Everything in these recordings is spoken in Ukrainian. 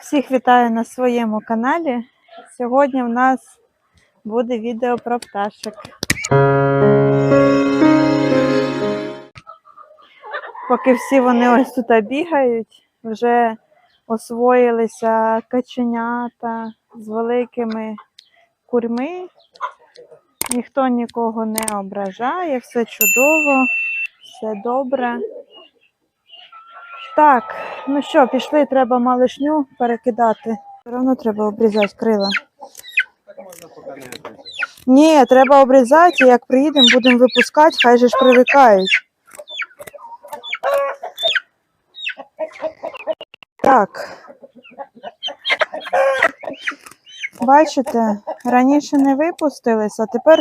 Всіх вітаю на своєму каналі. Сьогодні в нас буде відео про пташок. Поки всі вони ось тут бігають, вже освоїлися каченята з великими курьми. Ніхто нікого не ображає, все чудово, все добре. Так, ну що, пішли, треба малишню перекидати. Все одно треба обрізати крила. Ні, треба обрізати, як приїдемо, будемо випускати, хай же ж привикають. Так. Бачите, раніше не випустились, а тепер.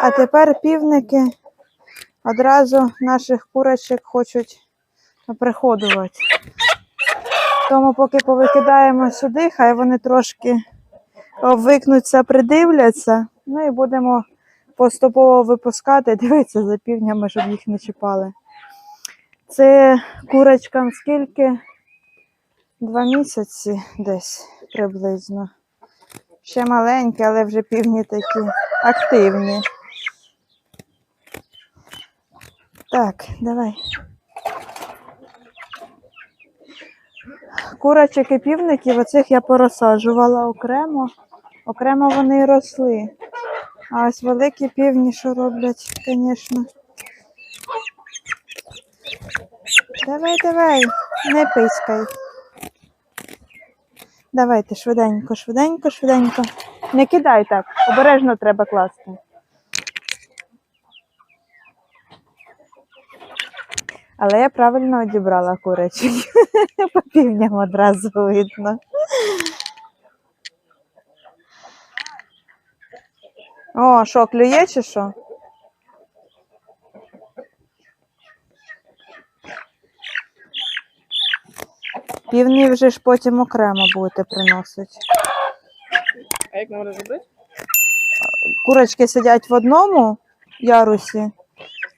А тепер півники одразу наших курочок хочуть приходувати. Тому поки повикидаємо сюди, хай вони трошки обвикнуться, придивляться. Ну і будемо поступово випускати, дивитися за півнями, щоб їх не чіпали. Це курочкам скільки? Два місяці десь приблизно. Ще маленькі, але вже півні такі активні. Так, давай. Курочок і півників оцих я порозсаджувала окремо. Окремо вони росли. А ось великі півні, що роблять, звісно. Давай, давай, не пискай. Давайте швиденько, швиденько, швиденько. Не кидай так, обережно треба класти. Але я правильно одібрала курочок. По півням одразу видно. О, що, клює чи що? Півні вже ж потім окремо будете приносити. А як нам розібрати? Курочки сидять в одному ярусі,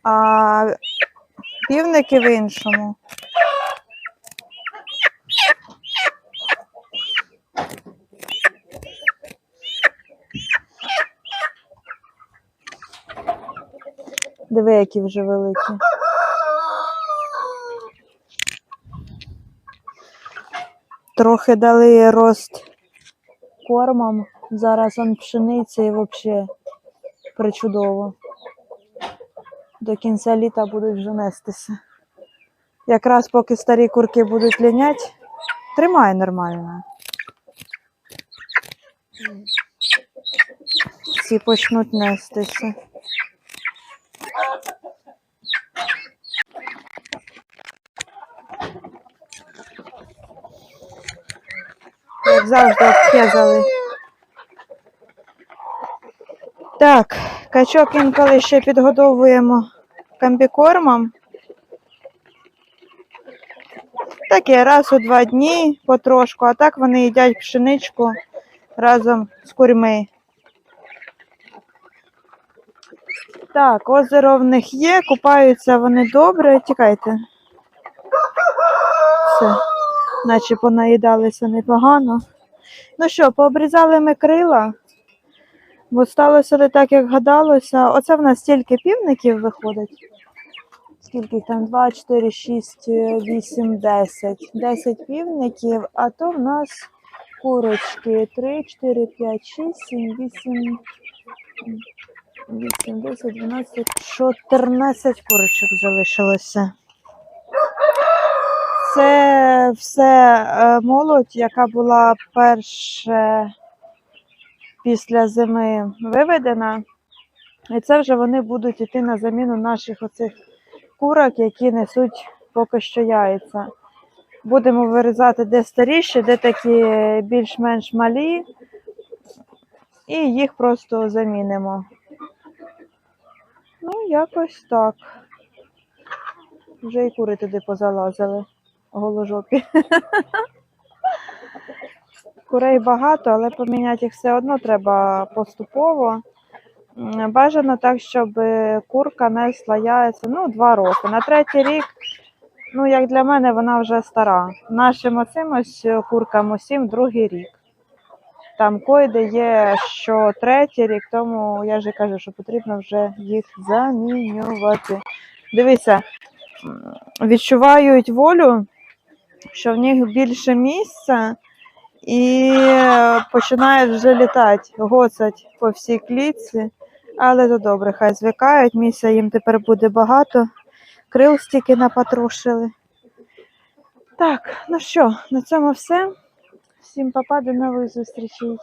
а півники в іншому. Диви, які вже великі. Трохи дали рост кормом. Зараз он пшениці і взагалі причудово. До кінця літа будуть вже нестися. Якраз поки старі курки будуть лінять, тримає нормально. Всі почнуть нестися. Як завжди обхезали. Так, качок інколи ще підгодовуємо комбікормом. Таке раз у два дні потрошку, а так вони їдять пшеничку разом з курьми. Так, озеро в них є, купаються вони добре. Тікайте. Все, наче понаїдалися непогано. Ну що, пообрізали ми крила. Бо сталося не так, як гадалося. Оце в нас стільки півників виходить. Скільки там? 2, 4, 6, 8, 10. 10 півників, а то в нас курочки 3, 4, 5, 6, 7, 8, 8, 10, 12, 14 курочок залишилося. Це все е, молодь, яка була перше після зими виведена. І це вже вони будуть йти на заміну наших оцих курок, які несуть поки що яйця. Будемо вирізати де старіші, де такі більш-менш малі, і їх просто замінимо. Ну, якось так. Вже і кури туди позалазили, голожопі. Курей багато, але поміняти їх все одно треба поступово. Бажано так, щоб курка несла яйця ну, два роки. На третій рік Ну, як для мене, вона вже стара. Нашим оцим ось е, куркам усім другий рік. Там койде є що третій рік, тому я ж кажу, що потрібно вже їх замінювати. Дивися, м, відчувають волю, що в них більше місця, і починають вже літати, гоцать по всій клітці. Але то добре, хай звикають, місця їм тепер буде багато. Крил стільки напатрушили. Так, ну що, на цьому все. Всім папа, до нових зустрічей.